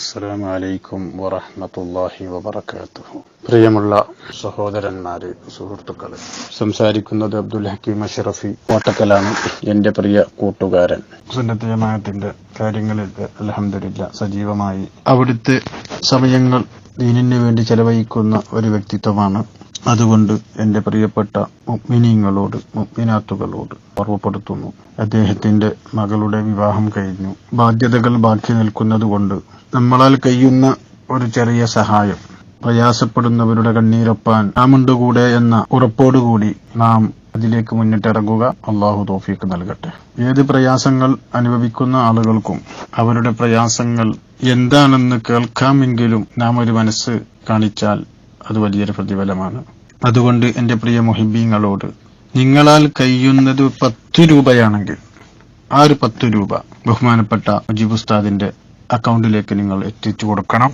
അസ്സലാമു അലൈക്കും വറഹ്മത്തുള്ളാഹി വബറകാതുഹു. പ്രിയമുള്ള സഹോദരന്മാരെ സുഹൃത്തുക്കളെ സംസാരിക്കുന്നത് അബ്ദുൽ ഹക്കീം അഷറഫി കോട്ടക്കലാണ് എന്റെ പ്രിയ കൂട്ടുകാരൻ. സുന്നത്ത് ജമാഅത്തിന്റെ കാര്യങ്ങളിൽ അലഹമില്ല സജീവമായി അവിടുത്തെ സമയങ്ങൾ ദീനിന് വേണ്ടി ചെലവഴിക്കുന്ന ഒരു വ്യക്തിത്വമാണ് അതുകൊണ്ട് എന്റെ പ്രിയപ്പെട്ട മുഅ്മിനീങ്ങളോട് മുഗ്മിനാത്തുകളോട് ഓർമ്മപ്പെടുത്തുന്നു. അദ്ദേഹത്തിന്റെ മകളുടെ വിവാഹം കഴിഞ്ഞു. ബാധ്യതകൾ ബാക്കി നിൽക്കുന്നത് കൊണ്ട് നമ്മളാൽ കഴിയുന്ന ഒരു ചെറിയ സഹായം. പ്രയാസപ്പെടുന്നവരുടെ കണ്ണീരൊപ്പാൻ നാമുണ്ട് കൂടെ എന്ന ഉറപ്പോടുകൂടി നാം അതിലേക്ക് മുന്നിട്ടിറങ്ങുക. അള്ളാഹു തോഫീക്ക് നൽകട്ടെ. ഏത് പ്രയാസങ്ങൾ അനുഭവിക്കുന്ന ആളുകൾക്കും അവരുടെ പ്രയാസങ്ങൾ എന്താണെന്ന് കേൾക്കാമെങ്കിലും നാം ഒരു മനസ്സ് കാണിച്ചാൽ അത് വലിയൊരു പ്രതിഫലമാണ്. അതുകൊണ്ട് എന്റെ പ്രിയ മൊഹിബീങ്ങളോട് നിങ്ങളാൽ കഴിയുന്നത് പത്ത് രൂപയാണെങ്കിൽ ആ ഒരു പത്ത് രൂപ ബഹുമാനപ്പെട്ട മുജീബ് ഉസ്താദിന്റെ അക്കൗണ്ടിലേക്ക് നിങ്ങൾ എത്തിച്ചു കൊടുക്കണം.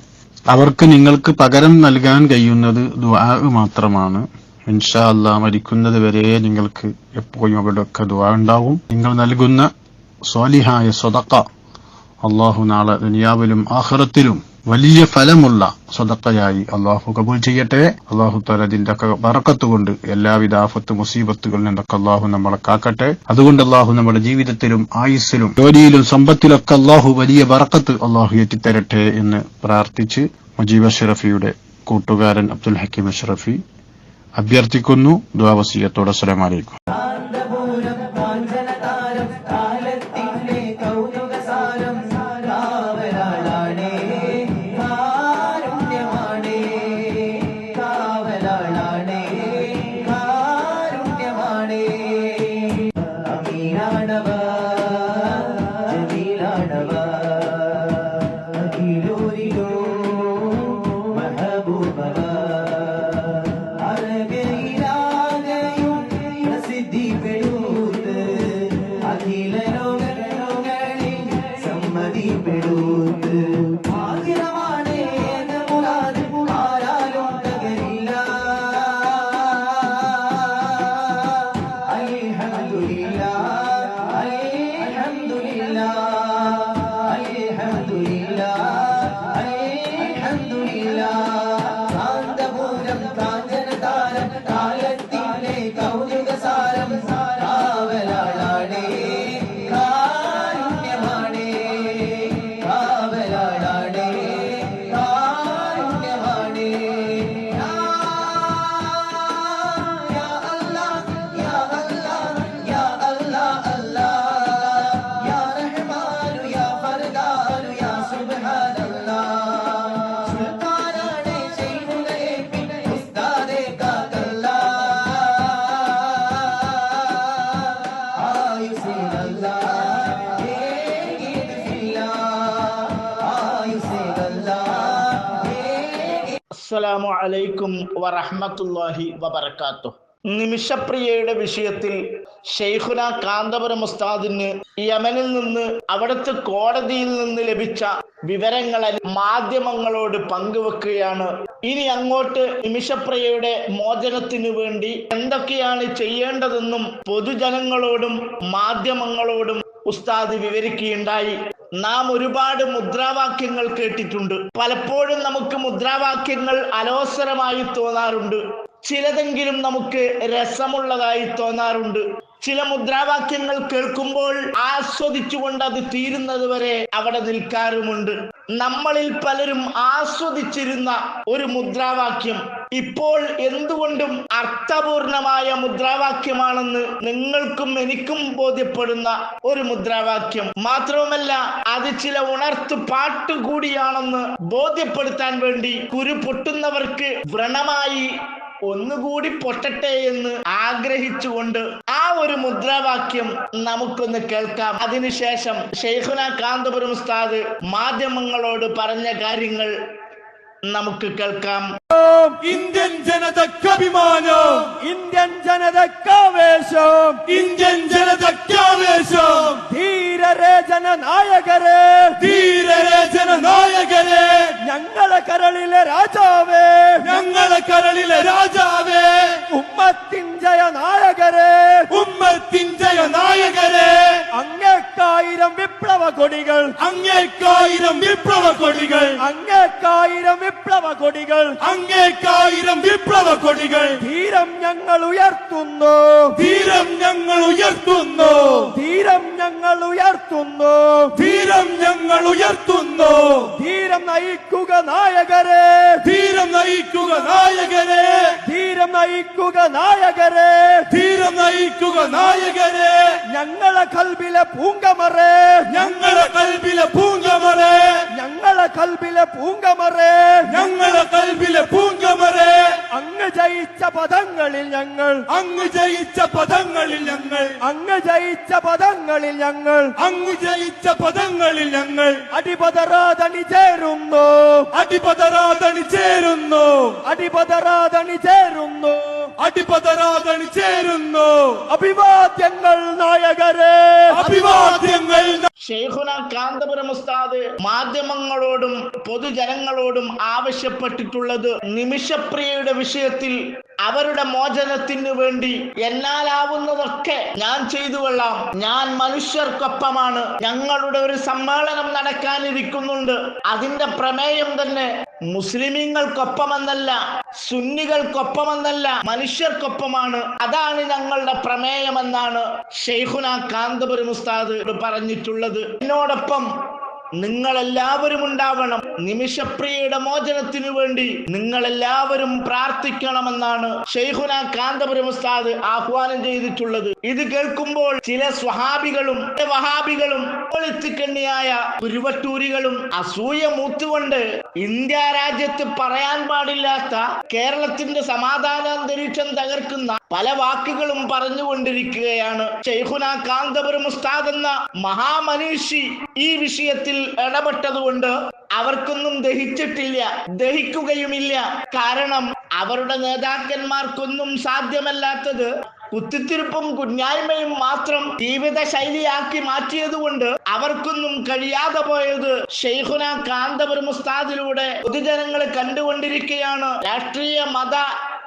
അവർക്ക് നിങ്ങൾക്ക് പകരം നൽകാൻ കഴിയുന്നത് ദുആ മാത്രമാണ്. ഇൻഷാ അല്ല മരിക്കുന്നത് വരെ നിങ്ങൾക്ക് എപ്പോഴും അവിടെയൊക്കെ ദുആ ഉണ്ടാവും. നിങ്ങൾ നൽകുന്ന സ്വാലിഹായ സ്വതക്ക അള്ളാഹു നാളെ ദുനിയാവിലും ആഖിറത്തിലും വലിയ ഫലമുള്ള സ്വതക്കയായി അള്ളാഹു കബൂൽ ചെയ്യട്ടെ. അള്ളാഹു തലതിന്റെ വറക്കത്തുകൊണ്ട് എല്ലാവിധ ആഫത്ത് മുസീബത്തുകളിൽ നിന്നൊക്കെ അള്ളാഹു നമ്മളെ കാക്കട്ടെ. അതുകൊണ്ട് അള്ളാഹു നമ്മുടെ ജീവിതത്തിലും ആയുസ്സിലും ജോലിയിലും സമ്പത്തിലൊക്കെ അള്ളാഹു വലിയ വറക്കത്ത് അള്ളാഹു എത്തിത്തരട്ടെ എന്ന് പ്രാർത്ഥിച്ച് മുജീബ് അഷറഫിയുടെ കൂട്ടുകാരൻ അബ്ദുൽ ഹക്കീം അഷറഫി അഭ്യർത്ഥിക്കുന്നു. ദ്വാവസീയത്തോടെ അസ്സലാമു അസ്സലാമു അലൈക്കും വറഹ്മത്തുള്ളാഹി വബർക്കാത്തു നിമിഷപ്രിയയുടെ വിഷയത്തിൽ ഷെയ്ഖുന കാന്തപുരം ഉസ്താദിന് യമനിൽ നിന്ന് അവിടുത്തെ കോടതിയിൽ നിന്ന് ലഭിച്ച വിവരങ്ങൾ മാധ്യമങ്ങളോട് പങ്കുവെക്കുകയാണ്. ഇനി അങ്ങോട്ട് നിമിഷപ്രിയയുടെ മോചനത്തിനു വേണ്ടി എന്തൊക്കെയാണ് ചെയ്യേണ്ടതെന്നും പൊതുജനങ്ങളോടും മാധ്യമങ്ങളോടും ഉസ്താദ് വിവരിക്കുകയുണ്ടായി. നാം ഒരുപാട് മുദ്രാവാക്യങ്ങൾ കേട്ടിട്ടുണ്ട്. പലപ്പോഴും നമുക്ക് മുദ്രാവാക്യങ്ങൾ അലോസരമായി തോന്നാറുണ്ട്. ചിലതെങ്കിലും നമുക്ക് രസമുള്ളതായി തോന്നാറുണ്ട്. ചില മുദ്രാവാക്യങ്ങൾ കേൾക്കുമ്പോൾ ആസ്വദിച്ചുകൊണ്ട് അത് തീരുന്നത് വരെ അവിടെ നിൽക്കാറുമുണ്ട്. നമ്മളിൽ പലരും ആസ്വദിച്ചിരുന്ന ഒരു മുദ്രാവാക്യം ഇപ്പോൾ എന്തുകൊണ്ടും അർത്ഥപൂർണമായ മുദ്രാവാക്യമാണെന്ന് നിങ്ങൾക്കും എനിക്കും ബോധ്യപ്പെടുന്ന ഒരു മുദ്രാവാക്യം. മാത്രവുമല്ല അത് ചില ഉണർത്തു പാട്ട് കൂടിയാണെന്ന് ബോധ്യപ്പെടുത്താൻ വേണ്ടി കുരു പൊട്ടുന്നവർക്ക് വ്രണമായി ഒന്നുകൂടി പൊട്ടട്ടെ എന്ന് ആഗ്രഹിച്ചുകൊണ്ട് ആ ഒരു മുദ്രാവാക്യം നമുക്കൊന്ന് കേൾക്കാം. അതിനുശേഷം ഷെയ്ഖുന കാന്തപുരം ഉസ്താദ് മാധ്യമങ്ങളോട് പറഞ്ഞ കാര്യങ്ങൾ നമുക്ക് കേൾക്കാം. ഇന്ത്യൻ ജനതക്കഭിമാനം ഇന്ത്യൻ ജനതക്കാവേശം ഇന്ത്യൻ ജനതക്കാവേശം ധീരരേ ജനനായകരെ ധീരരെ ജനനായകരെ ഞങ്ങളെ കരളിലെ രാജാവേ. ഞങ്ങളെ കരളിലെ രാജാവേ. ഉമ്മത്തിൻ ജയനായകരെ ഉമ്മത്തിൻ ജയനായകരെ അങ്ങേക്കായിരം വിപ്ലവ കൊടികൾ. അങ്ങേക്കായിരം വിപ്ലവ കൊടികൾ. അങ്ങേക്കായിരം വിപ്ലവ കൊടികൾ. അങ്ങേക്കായിരം വിപ്ലവ കൊടികൾ. ധീരം ഞങ്ങൾ ഉയർത്തുന്നു. ധീരം ഞങ്ങൾ ഉയർത്തുന്നു. ധീരം ഞങ്ങൾ ഉയർത്തുന്നു. ധീരം ഞങ്ങൾ ഉയർത്തുന്നു. ധീരം നയിക്കുക നായകരെ. ധീരം നയിക്കുക നായകരെ. ധീരം നയിക്കുക നായകരെ. ധീരം നയിക്കുക നായകരെ. ഞങ്ങളെ കൽബിലെ പൂങ്കമറേ. ഞങ്ങളെ കൽബിലെ പൂങ്കമറെ. ഞങ്ങളെ കൽബിലെ പൂങ്കമറേ. ഞങ്ങളെ കൽബിലെ പൂങ്കമറെ അങ്ങ് ജയിച്ച പദങ്ങളിൽ ഞങ്ങൾ. അങ്ങ് ജയിച്ച പദങ്ങളിൽ ഞങ്ങൾ. അങ്ങ് ജയിച്ച പദങ്ങളിൽ ഞങ്ങൾ. അങ്ങ് ജയിച്ച പദങ്ങളിൽ ഞങ്ങൾ. അടിപതറാതണി ചേരുന്നു. അടിപതരാതണി ചേരുന്നു. അടിപതറാതണി ചേരുന്നു. അടിപതരാതണി ചേരുന്നു. അഭിവാദ്യങ്ങൾ നായകരെ. അഭിവാദ്യങ്ങൾ ഷെയ്ഖുന കാന്തപുരം ഉസ്താദ് മാധ്യമങ്ങളോടും പൊതുജനങ്ങളോടും ആവശ്യപ്പെട്ടിട്ടുള്ളത് നിമിഷപ്രിയയുടെ വിഷയത്തിൽ അവരുടെ മോചനത്തിന് വേണ്ടി എന്നാലാവുന്നതൊക്കെ ഞാൻ ചെയ്തു കൊള്ളാം. ഞാൻ മനുഷ്യർക്കൊപ്പമാണ്. ഞങ്ങളുടെ ഒരു സമ്മേളനം നടക്കാനിരിക്കുന്നുണ്ട്. അതിന്റെ പ്രമേയം തന്നെ മുസ്ലിമീങ്ങൾക്കൊപ്പമെന്നല്ല സുന്നികൾക്കൊപ്പമെന്നല്ല മനുഷ്യർക്കൊപ്പമാണ്. അതാണ് ഞങ്ങളുടെ പ്രമേയമെന്നാണ് ഷെയ്ഖുന കാന്തപുരം ഉസ്താദ് പറഞ്ഞിട്ടുള്ളത്. എന്നോടൊപ്പം നിങ്ങളെല്ലാവരും ഉണ്ടാവണം. നിമിഷപ്രിയയുടെ മോചനത്തിനു വേണ്ടി നിങ്ങളെല്ലാവരും പ്രാർത്ഥിക്കണമെന്നാണ് ഷെയ്ഖുന കാന്തപുരം ഉസ്താദ് ആഹ്വാനം ചെയ്തിട്ടുള്ളത്. ഇത് കേൾക്കുമ്പോൾ ചില സ്വഹാബികളും വഹാബികളും ഒളിത്തിക്കണ്ണിയായ കുരുവട്ടൂരികളും അസൂയ മൂത്തുകൊണ്ട് ഇന്ത്യ രാജ്യത്ത് പറയാൻ പാടില്ലാത്ത കേരളത്തിന്റെ സമാധാന അന്തരീക്ഷം തകർക്കുന്ന പല വാക്കുകളും പറഞ്ഞുകൊണ്ടിരിക്കുകയാണ് ഷെയ്ഖുന കാന്തപുരം ഉസ്താദ് എന്ന മഹാമനീഷി ഈ വിഷയത്തിൽ ഇടപെട്ടതുകൊണ്ട് അവർക്കൊന്നും ദഹിച്ചിട്ടില്ല ദഹിക്കുകയുമില്ല. കാരണം അവരുടെ നേതാക്കന്മാർക്കൊന്നും സാധ്യമല്ലാത്തത് കുത്തിത്തിരിപ്പും കുഞ്ഞായ്മയും മാത്രം ജീവിത ശൈലിയാക്കി മാറ്റിയതുകൊണ്ട് അവർക്കൊന്നും കഴിയാതെ പോയത്. ഷെയ്ഖുന കാന്തപുരം ഉസ്താദിലൂടെ പൊതുജനങ്ങൾ കണ്ടുകൊണ്ടിരിക്കുകയാണ് രാഷ്ട്രീയ മത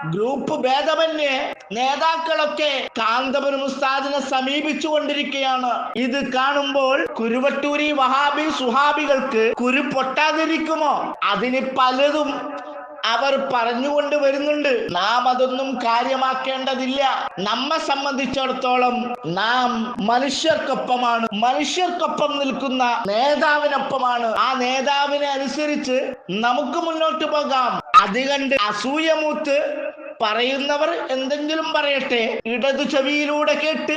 ഗ്രൂപ്പ് ഭേദമന്യേ നേതാക്കളൊക്കെ കാന്തപുരം ഉസ്താദിനെ സമീപിച്ചു കൊണ്ടിരിക്കുകയാണ് ഇത് കാണുമ്പോൾ കുരുവട്ടൂരി വഹാബി സുഹാബികൾക്ക് കുരു പൊട്ടാതിരിക്കുമോ? അതിന് പലതും അവർ പറഞ്ഞുകൊണ്ട് വരുന്നുണ്ട്. നാം അതൊന്നും കാര്യമാക്കേണ്ടതില്ല. നമ്മെ സംബന്ധിച്ചിടത്തോളം നാം മനുഷ്യർക്കൊപ്പമാണ്. മനുഷ്യർക്കൊപ്പം നിൽക്കുന്ന നേതാവിനൊപ്പമാണ്. ആ നേതാവിനെ അനുസരിച്ച് നമുക്ക് മുന്നോട്ട് പോകാം. അത് കണ്ട് അസൂയമൂത്ത് പറയുന്നവർ എന്തെങ്കിലും പറയട്ടെ? ഇടതു ചെവിയിലൂടെ കേട്ട്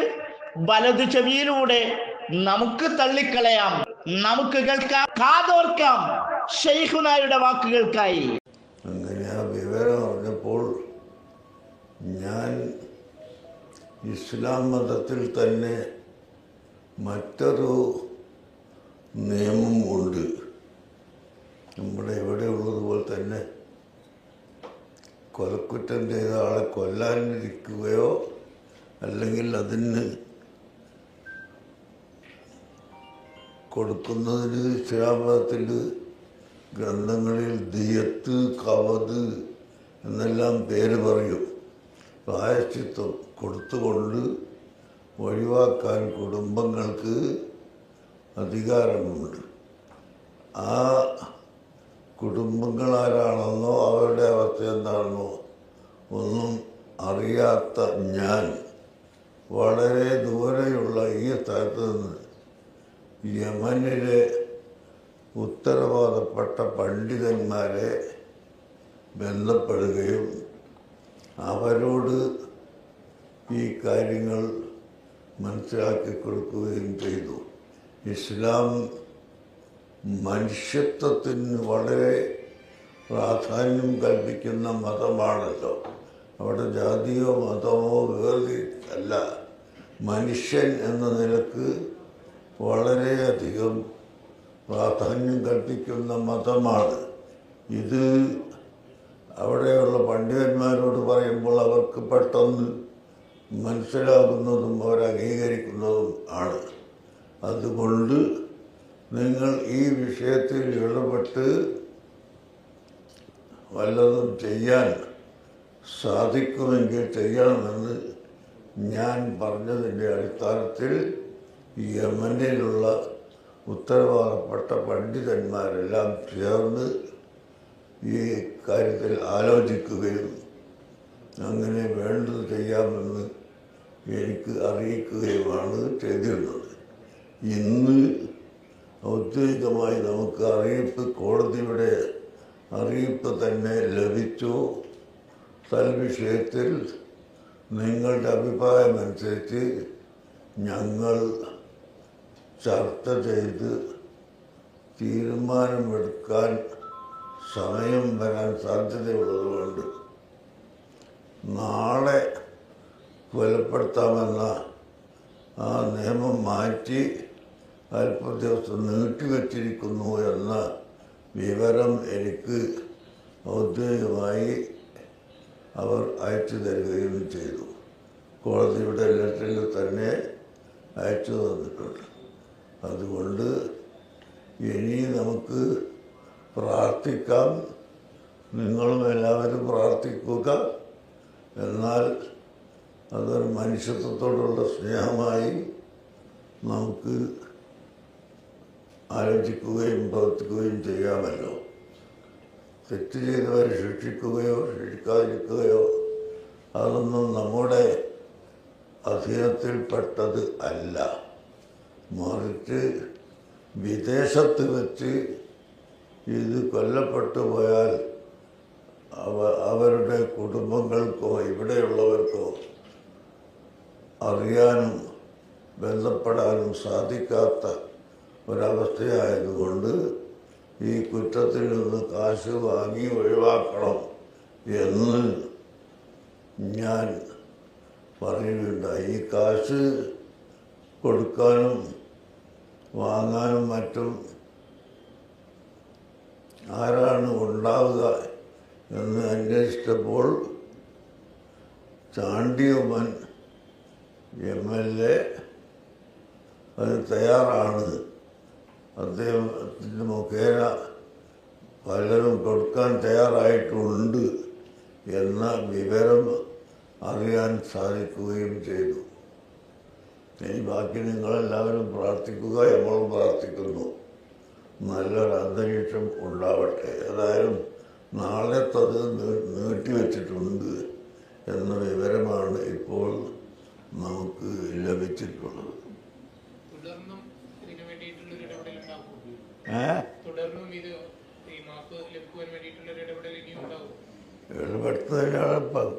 വലതു ചെവിയിലൂടെ നമുക്ക് തള്ളിക്കളയാം. നമുക്ക് കേൾക്കാം കാതോർക്കാം ഷെയ്ഖുനായുടെ വാക്കുകൾക്കായി. അങ്ങനെ ആ വിവരം അറിഞ്ഞപ്പോൾ ഞാൻ ഇസ്ലാം മതത്തിൽ തന്നെ മറ്റൊരു നിയമം ഉണ്ട് നമ്മുടെ ഇവിടെ ഉള്ളതുപോലെ തന്നെ കൊലക്കുറ്റം ചെയ്ത ആളെ കൊല്ലാനിരിക്കുകയോ അല്ലെങ്കിൽ അതിന് കൊടുക്കുന്നതിന് ഇസ്ലാമത്തിൽ ഗ്രന്ഥങ്ങളിൽ ദിയത്ത് കവത് എന്നെല്ലാം പേര് പറയും. പ്രായശ്ചിത്വം കൊടുത്തുകൊണ്ട് ഒഴിവാക്കാൻ കുടുംബങ്ങൾക്ക് അധികാരമുണ്ട്. ആ കുടുംബങ്ങളാരാണെന്നോ അവരുടെ അവസ്ഥ എന്താണെന്നോ ഒന്നും അറിയാത്ത ഞാൻ വളരെ ദൂരെയുള്ള ഈ സ്ഥലത്ത് നിന്ന് യമനിലെ ഉത്തരവാദപ്പെട്ട പണ്ഡിതന്മാരെ ബന്ധപ്പെടുകയും അവരോട് ഈ കാര്യങ്ങൾ മനസ്സിലാക്കി കൊടുക്കുകയും ചെയ്തു. ഇസ്ലാം മനുഷ്യത്വത്തിന് വളരെ പ്രാധാന്യം കൽപ്പിക്കുന്ന മതമാണല്ലോ. അവിടെ ജാതിയോ മതമോ വേർതിരിച്ചല്ല. മനുഷ്യൻ എന്ന നിലയ്ക്ക് വളരെയധികം പ്രാധാന്യം കൽപ്പിക്കുന്ന മതമാണ്. ഇത് അവിടെയുള്ള പണ്ഡിതന്മാരോട് പറയുമ്പോൾ അവർക്ക് പെട്ടെന്ന് മനസ്സിലാകുന്നതും അവർ അംഗീകരിക്കുന്നതും ആണ്. അതുകൊണ്ട് നിങ്ങൾ ഈ വിഷയത്തിൽ ഇടപെട്ട് വല്ലതും ചെയ്യാൻ സാധിക്കുമെങ്കിൽ ചെയ്യണമെന്ന് ഞാൻ പറഞ്ഞതിന്റെ അടിസ്ഥാനത്തിൽ യമനിലുള്ള ഉത്തരവാദപ്പെട്ട പണ്ഡിതന്മാരെല്ലാം ചേർന്ന് ഈ കാര്യത്തിൽ ആലോചിക്കുകയും അങ്ങനെ വേണ്ടത് ചെയ്യാമെന്ന് എനിക്ക് അറിയിക്കുകയുമാണ് ചെയ്തിരുന്നത്. ഇന്ന് ഔദ്യോഗികമായി നമുക്ക് അറിയിപ്പ് കോടതിയുടെ അറിയിപ്പ് തന്നെ ലഭിച്ചു. തൽവിഷയത്തിൽ നിങ്ങളുടെ അഭിപ്രായമനുസരിച്ച് ഞങ്ങൾ ചർച്ച ചെയ്ത് തീരുമാനമെടുക്കാൻ സമയം വരാൻ സാധ്യതയുള്ളതുകൊണ്ട് നാളെ കൊലപ്പെടുത്താമെന്ന ആ നിയമം മാറ്റി അല്പ ദിവസം നീട്ടിവച്ചിരിക്കുന്നു എന്ന വിവരം എനിക്ക് ഔദ്യോഗികമായി അവർ അയച്ചു തരികയും ചെയ്തു. കോടതിയുടെ ലെറ്ററിൽ തന്നെ അയച്ചു തന്നിട്ടുണ്ട്. അതുകൊണ്ട് ഇനി നമുക്ക് പ്രാർത്ഥിക്കാം. നിങ്ങളും എല്ലാവരും പ്രാർത്ഥിക്കുക. എന്നാൽ അതൊരു മനുഷ്യത്വത്തോടുള്ള സ്നേഹമായി നമുക്ക് ആലോചിക്കുകയും പ്രവർത്തിക്കുകയും ചെയ്യാമല്ലോ. തെറ്റ് ചെയ്തവരെ ശിക്ഷിക്കുകയോ ശിക്ഷിക്കാതിരിക്കുകയോ അതൊന്നും നമ്മുടെ അധീനത്തിൽപ്പെട്ടത് അല്ല. മറിച്ച് വിദേശത്ത് വെച്ച് ഇത് കൊല്ലപ്പെട്ടു പോയാൽ അവ അവരുടെ കുടുംബങ്ങൾക്കോ ഇവിടെയുള്ളവർക്കോ അറിയാനും ബന്ധപ്പെടാനും സാധിക്കാത്ത ഒരവസ്ഥയായതുകൊണ്ട് ഈ കുറ്റത്തിൽ നിന്ന് കാശ് വാങ്ങി ഒഴിവാക്കണം എന്ന് ഞാൻ പറയുകയുണ്ടായി ഈ കാശ് കൊടുക്കാനും വാങ്ങാനും മറ്റും ആരാണ് ഉണ്ടാവുക എന്ന് അന്വേഷിച്ചപ്പോൾ ചാണ്ടിയമ്മൻ എം എൽ എ അത് തയ്യാറാണ്. അദ്ദേഹത്തിന്റെ മുഖേന പലരും കൊടുക്കാൻ തയ്യാറായിട്ടുണ്ട് എന്ന വിവരം അറിയാൻ സാധിക്കുകയും ചെയ്തു. ഇനി ബാക്കി നിങ്ങളെല്ലാവരും പ്രാർത്ഥിക്കുക നമ്മളും പ്രാർത്ഥിക്കുന്നു. നല്ലൊരു അന്തരീക്ഷം ഉണ്ടാവട്ടെ. ഏതായാലും നാളെ തത് നീട്ടിവെച്ചിട്ടുണ്ട് എന്ന വിവരമാണ് ഇപ്പോൾ നമുക്ക് ലഭിച്ചിട്ടുള്ളത് തുടർന്നും ഇതിനു വേണ്ടിയിട്ടുള്ള ഒരു ഇടപെടൽ ഉണ്ടാവും ഏ തുടർന്നും ഇത് ഈ മാപ്പ് ലഭിക്കുവാൻ വേണ്ടിയിട്ടുള്ള ഒരു ഇടപെടൽ ഇനിയും ഉണ്ടാവും ഇടപെടുത്തതിനാളിപ്പം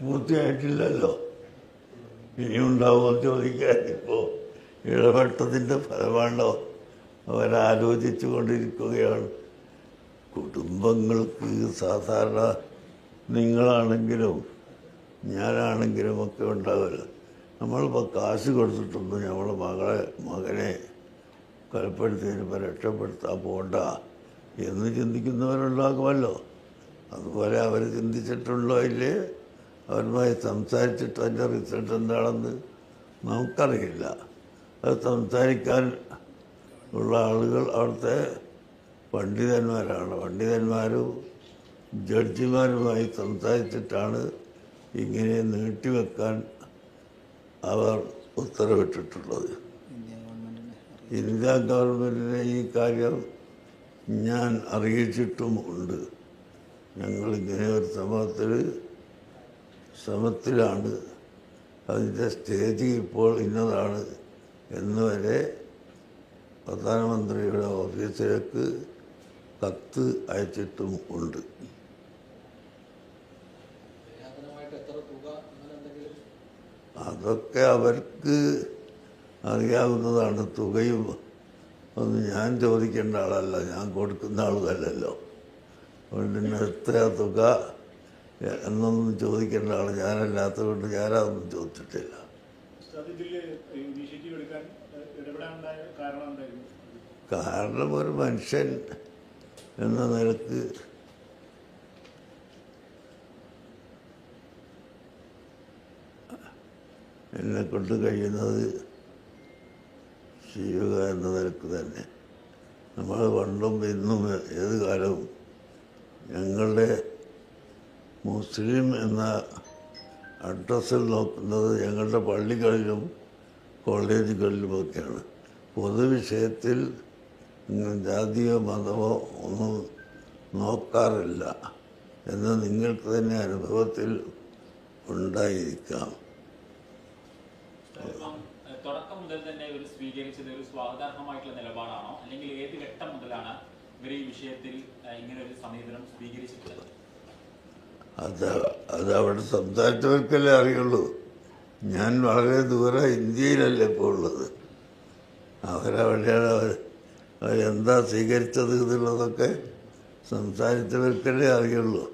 പൂർത്തിയായിട്ടില്ലല്ലോ. ഇനിയുണ്ടാവുമോ ചോദിക്കാൻ ഇപ്പോൾ ഇടപെട്ടതിന്റെ ഫലമാണോ അവരാലോചിച്ചു കൊണ്ടിരിക്കുകയാണ് കുടുംബങ്ങൾക്ക് സാധാരണ നിങ്ങളാണെങ്കിലും ഞാനാണെങ്കിലും ഒക്കെ ഉണ്ടാവില്ല. നമ്മളിപ്പോൾ കാശ് കൊടുത്തിട്ടൊന്നും നമ്മളെ മകളെ മകനെ കൊലപ്പെടുത്തിയതിനിപ്പോൾ രക്ഷപ്പെടുത്താൻ പോണ്ട എന്ന് ചിന്തിക്കുന്നവരുണ്ടാകുമല്ലോ. അതുപോലെ അവർ ചിന്തിച്ചിട്ടുണ്ടോ ഇല്ലേ? അവരുമായി സംസാരിച്ചിട്ട് അതിന്റെ റിസൾട്ട് എന്താണെന്ന് നമുക്കറിയില്ല. അത് സംസാരിക്കാൻ ഉള്ള ആളുകൾ അവിടുത്തെ പണ്ഡിതന്മാരാണ്. പണ്ഡിതന്മാരും ജഡ്ജിമാരുമായി സംസാരിച്ചിട്ടാണ് ഇങ്ങനെ നീട്ടിവെക്കാൻ അവർ ഉത്തരവിട്ടിട്ടുള്ളത്. ഇന്ത്യ ഗവൺമെന്റിനെ ഈ കാര്യം ഞാൻ അറിയിച്ചിട്ടും ഉണ്ട്. ഞങ്ങളിങ്ങനെ ഒരു സമത്തിൽ ശ്രമത്തിലാണ് അതിന്റെ സ്റ്റേജ് ഇപ്പോൾ ഇന്നതാണ്. എന്ന് വരെ പ്രധാനമന്ത്രിയുടെ ഓഫീസിലേക്ക് കത്ത് അയച്ചിട്ടും ഉണ്ട്. അതൊക്കെ അവർക്ക് അറിയാവുന്നതാണ് തുകയും. ഒന്ന് ഞാൻ ചോദിക്കേണ്ട ആളല്ല ഞാൻ കൊടുക്കുന്ന ആളുമല്ലല്ലോ അതുകൊണ്ട് തന്നെ എത്ര തുക? എന്നൊന്നും ചോദിക്കേണ്ട ആൾ ഞാനല്ലാത്തതുകൊണ്ട് ഞാനതൊന്നും ചോദിച്ചിട്ടില്ല. കാരണം ഒരു മനുഷ്യൻ എന്ന നിലയ്ക്ക് എന്നെ കൊണ്ട് കഴിയുന്നത് ചെയ്യുക എന്ന നിലയ്ക്ക് തന്നെ. നമ്മൾ പണ്ടും ഇന്നും ഏത് കാലവും ഞങ്ങളുടെ മുസ്ലിം എന്ന അഡ്രസ്സിൽ നോക്കുന്നത് ഞങ്ങളുടെ പള്ളികളിലും കോളേജുകളിലുമൊക്കെയാണ്. പൊതുവിഷയത്തിൽ ജാതിയോ മതമോ ഒന്നും നോക്കാറില്ല എന്ന് നിങ്ങൾക്ക് തന്നെ അനുഭവത്തിൽ ഉണ്ടായിരിക്കാം. തുടക്കം മുതൽ തന്നെ ഇവർ സ്വീകരിച്ചത് ഒരു സ്വാഗതാർഹമായിട്ടുള്ള നിലപാടാണോ? അല്ലെങ്കിൽ ഏത് ഘട്ടം മുതലാണ് ഇവർ ഈ വിഷയത്തിൽ ഇങ്ങനെ ഒരു സമീപനം സ്വീകരിച്ചിട്ടുള്ളത്? അത് അത് അവിടെ സംസാരിച്ചവർക്കല്ലേ അറിയുള്ളൂ. ഞാൻ വളരെ ദൂരെ ഇന്ത്യയിലല്ലേ ഇപ്പോൾ ഉള്ളത്. അവരവിടെയാണ് അവർ അവരെന്താ സ്വീകരിച്ചത് എന്നുള്ളതൊക്കെ സംസാരിച്ചവർക്കല്ലേ അറിയുള്ളൂ.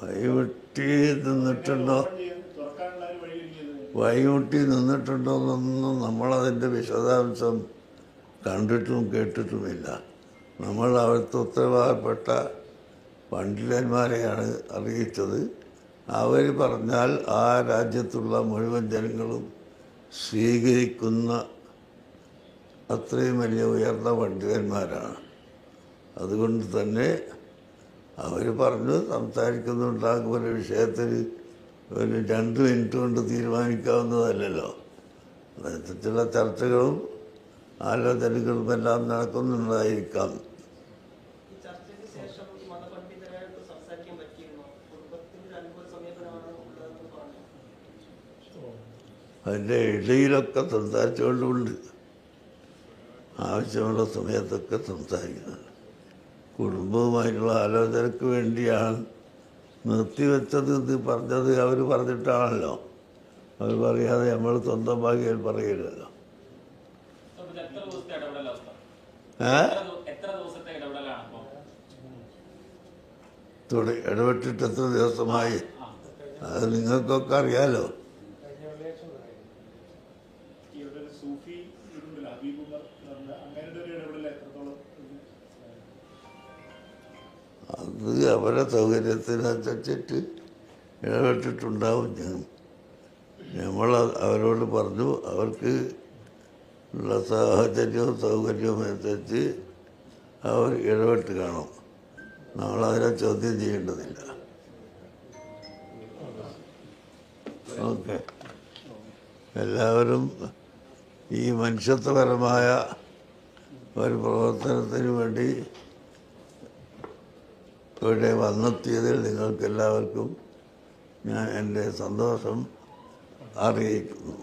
വഴിമുട്ടി ചർച്ചാ വഴി നിന്നിട്ടുണ്ടോന്നൊന്നും നമ്മളതിന്റെ വിശദാംശം കണ്ടിട്ടും കേട്ടിട്ടുമില്ല. നമ്മൾ അവിടുത്തെ ഉത്തരവാദപ്പെട്ട പണ്ഡിതന്മാരെയാണ് അറിയിച്ചത് അവർ പറഞ്ഞാൽ ആ രാജ്യത്തുള്ള മുഴുവൻ ജനങ്ങളും സ്വീകരിക്കുന്ന അത്രയും വലിയ ഉയർന്ന പണ്ഡിതന്മാരാണ്. അതുകൊണ്ട് തന്നെ അവർ പറഞ്ഞു സംസാരിക്കുന്നുണ്ടാകും ഒരു വിഷയത്തിൽ ഒരു രണ്ട് മിനിറ്റ് കൊണ്ട് തീരുമാനിക്കാവുന്നതല്ലല്ലോ. അതിനെക്കുറിച്ചുള്ള ചർച്ചകളും ആലോചനകളും എല്ലാം നടക്കുന്നുണ്ടായിരിക്കാം. അതിന്റെ ഇടയിലൊക്കെ സംസാരിച്ചുകൊണ്ടുണ്ട് ആവശ്യമുള്ള സമയത്തൊക്കെ സംസാരിക്കുന്നുണ്ട്. കുടുംബവുമായിട്ടുള്ള ആലോചനയ്ക്ക് വേണ്ടിയാണ് നിർത്തിവെച്ചത് ഇത് പറഞ്ഞത് അവർ പറഞ്ഞിട്ടാണല്ലോ. അവർ പറയാതെ നമ്മൾ സ്വന്തം ഭാഗ്യം പറയില്ലല്ലോ തുട ഇടപെട്ടിട്ട് എത്ര ദിവസമായി? അത് നിങ്ങൾക്കൊക്കെ അറിയാലോ. അത് അവരെ സൗകര്യത്തിനനുസരിച്ചിട്ട് ഇടപെട്ടിട്ടുണ്ടാവും ഞാൻ. നമ്മൾ അവരോട് പറഞ്ഞു അവർക്ക് ഉള്ള സാഹചര്യവും സൗകര്യവും അനുസരിച്ച് അവർ ഇടപെട്ട് കാണും. നമ്മളതിനെ ചോദ്യം ചെയ്യേണ്ടതില്ല. ഓക്കെ. എല്ലാവരും ഈ മനുഷ്യത്വപരമായ ഒരു പ്രവർത്തനത്തിന് വേണ്ടി ഇവിടെ വന്നെത്തിയതിൽ നിങ്ങൾക്കെല്ലാവർക്കും ഞാൻ എന്റെ സന്തോഷം അറിയിക്കുന്നു.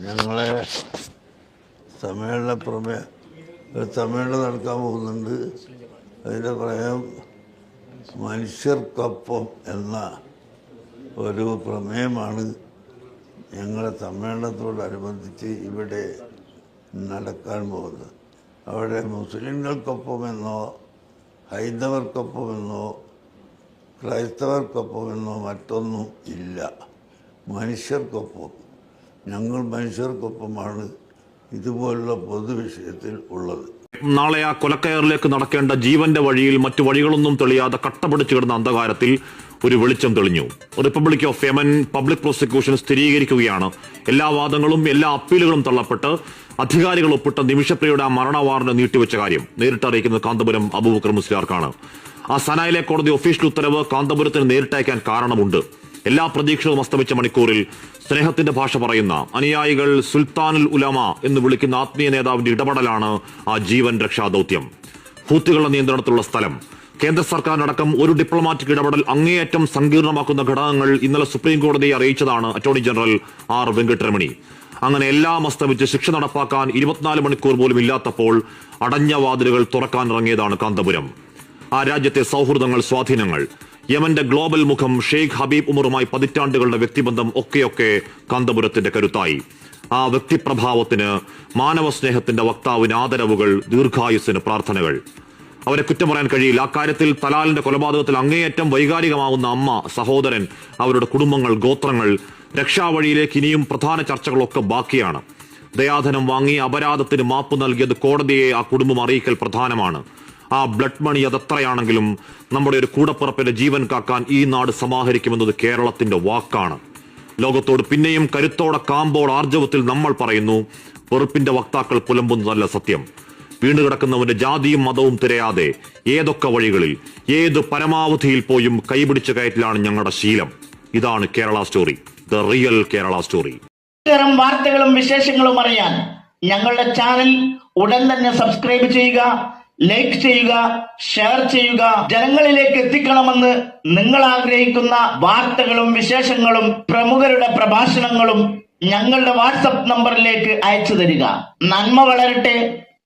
ഞങ്ങളെ സമ്മേളന പ്രമേയം. ഒരു സമ്മേളനം നടക്കാൻ പോകുന്നുണ്ട്. അതിന്റെ പ്രമേയം മനുഷ്യർക്കൊപ്പം എന്ന ഒരു പ്രമേയമാണ് ഞങ്ങളുടെ സമ്മേളനത്തോടനുബന്ധിച്ച് ഇവിടെ നടക്കാൻ പോകുന്നത്. അവിടെ മുസ്ലിങ്ങൾക്കൊപ്പമെന്നോ ഹൈന്ദവർക്കൊപ്പമെന്നോ ക്രൈസ്തവർക്കൊപ്പമെന്നോ മറ്റൊന്നും ഇല്ല. മനുഷ്യർക്കൊപ്പം ഞങ്ങൾ മനുഷ്യർക്കൊപ്പമാണ് ഇതുപോലുള്ള പൊതുവിഷയത്തിൽ ഉള്ളത്. നാളെ ആ കൊലക്കയറിലേക്ക് നടക്കേണ്ട ജീവന്റെ വഴിയിൽ മറ്റു വഴികളൊന്നും തെളിയാതെ കട്ടപിടിച്ചു കിടന്ന അന്ധകാരത്തിൽ ഒരു വെളിച്ചം തെളിഞ്ഞു. Republic of Yemen public prosecution സ്ഥിരീകരിക്കുകയാണ്. എല്ലാ വാദങ്ങളും എല്ലാ അപ്പീലുകളും തള്ളപ്പെട്ട് അധികാരികൾ ഒപ്പിട്ട നിമിഷപ്രിയയുടെ ആ മരണ വാറന്റ് നീട്ടിവെച്ച കാര്യം നേരിട്ട് അറിയിക്കുന്നത് കാന്തപുരം അബൂബക്കർ മുസ്ലിയാർക്കാണ്. ആ സനായിലെ കോടതി ഒഫീഷ്യൽ ഉത്തരവ് കാന്തപുരത്തിന് നേരിട്ടയക്കാൻ കാരണമുണ്ട്. എല്ലാ പ്രതീക്ഷകളും അസ്തമിച്ച മണിക്കൂറിൽ സ്നേഹത്തിന്റെ ഭാഷ പറയുന്ന അനുയായികൾ സുൽത്താനുൽ ഉലമ എന്ന് വിളിക്കുന്ന ആത്മീയ നേതാവിന്റെ ഇടപെടലാണ് ആ ജീവൻ രക്ഷാ ദൗത്യം ഭൂത്തുകളുടെ നിയന്ത്രണത്തിലുള്ള സ്ഥലം. കേന്ദ്ര സർക്കാരിനടക്കം ഒരു ഡിപ്ലോമാറ്റിക് ഇടപെടൽ അങ്ങേയറ്റം സങ്കീർണമാക്കുന്ന ഘടകങ്ങൾ ഇന്നലെ സുപ്രീം കോടതിയെ അറിയിച്ചതാണ് അറ്റോർണി ജനറൽ ആർ വെങ്കട്ടരമണി. അങ്ങനെ എല്ലാം അസ്തമിച്ച് ശിക്ഷ നടപ്പാക്കാൻ ഇരുപത്തിനാല് മണിക്കൂർ പോലും ഇല്ലാത്തപ്പോൾ അടഞ്ഞ വാതിലുകൾ തുറക്കാൻ ഇറങ്ങിയതാണ് കാന്തപുരം. ആ രാജ്യത്തെ സൗഹൃദങ്ങൾ സ്വാധീനങ്ങൾ. യമന്റെ ഗ്ലോബൽ മുഖം ഷെയ്ഖ് ഹബീബ് ഉമറുമായി പതിറ്റാണ്ടുകളുടെ വ്യക്തിബന്ധം ഒക്കെയൊക്കെ കാന്തപുരത്തിന്റെ കരുത്തായി. ആ വ്യക്തിപ്രഭാവത്തിന് മാനവ സ്നേഹത്തിന്റെ വക്താവിന് ആദരവുകൾ ദീർഘായുസിന് പ്രാർത്ഥനകൾ. അവരെ കുറ്റം പറയാൻ കഴിയില്ല. അക്കാര്യത്തിൽ തലാലിന്റെ കൊലപാതകത്തിൽ അങ്ങേയറ്റം വൈകാരികമാവുന്ന അമ്മ സഹോദരൻ അവരുടെ കുടുംബങ്ങൾ ഗോത്രങ്ങൾ രക്ഷാവഴിയിലേക്ക് ഇനിയും പ്രധാന ചർച്ചകളൊക്കെ ബാക്കിയാണ്. ദയാധനം വാങ്ങി അപരാധത്തിന് മാപ്പ് നൽകിയത് കോടതിയെ ആ കുടുംബം അറിയിക്കൽ പ്രധാനമാണ്. ആ ബ്ലഡ് മണി അതെത്രയാണെങ്കിലും നമ്മുടെ ഒരു കൂടപ്പിറപ്പിന്റെ ജീവൻ കാക്കാൻ ഈ നാട് സമാഹരിക്കുമെന്നത് കേരളത്തിന്റെ വാക്കാണ്. ലോകത്തോട് പിന്നെയും കരുത്തോടെ കാമ്പോട് ആർജവത്തിൽ നമ്മൾ പറയുന്നു വെറുപ്പിന്റെ വക്താക്കൾ പുലമ്പുന്നതല്ല സത്യം. വീണ്ടുകിടക്കുന്നവന്റെ ജാതിയും മതവും തിരയാതെ ഏതൊക്കെ വഴികളിൽ ഏത് പരമാവധിയിൽ പോയും കൈപിടിച്ച കയറ്റിലാണ് ഞങ്ങളുടെ ശീലം. ഇതാണ് Kerala story the real Kerala story. ഇത്തരം വാർത്തകളും വിശേഷങ്ങളും അറിയാൻ ഞങ്ങളുടെ ചാനൽ ഉടൻ തന്നെ സബ്സ്ക്രൈബ് ചെയ്യുക ലൈക്ക് ചെയ്യുക ഷെയർ ചെയ്യുക. ജനങ്ങളിലേക്ക് എത്തിക്കണമെന്ന് നിങ്ങൾ ആഗ്രഹിക്കുന്ന വാർത്തകളും വിശേഷങ്ങളും പ്രമുഖരുടെ പ്രഭാഷണങ്ങളും ഞങ്ങളുടെ വാട്സപ്പ് നമ്പറിലേക്ക് അയച്ചു തരിക. നന്മ വളരട്ടെ.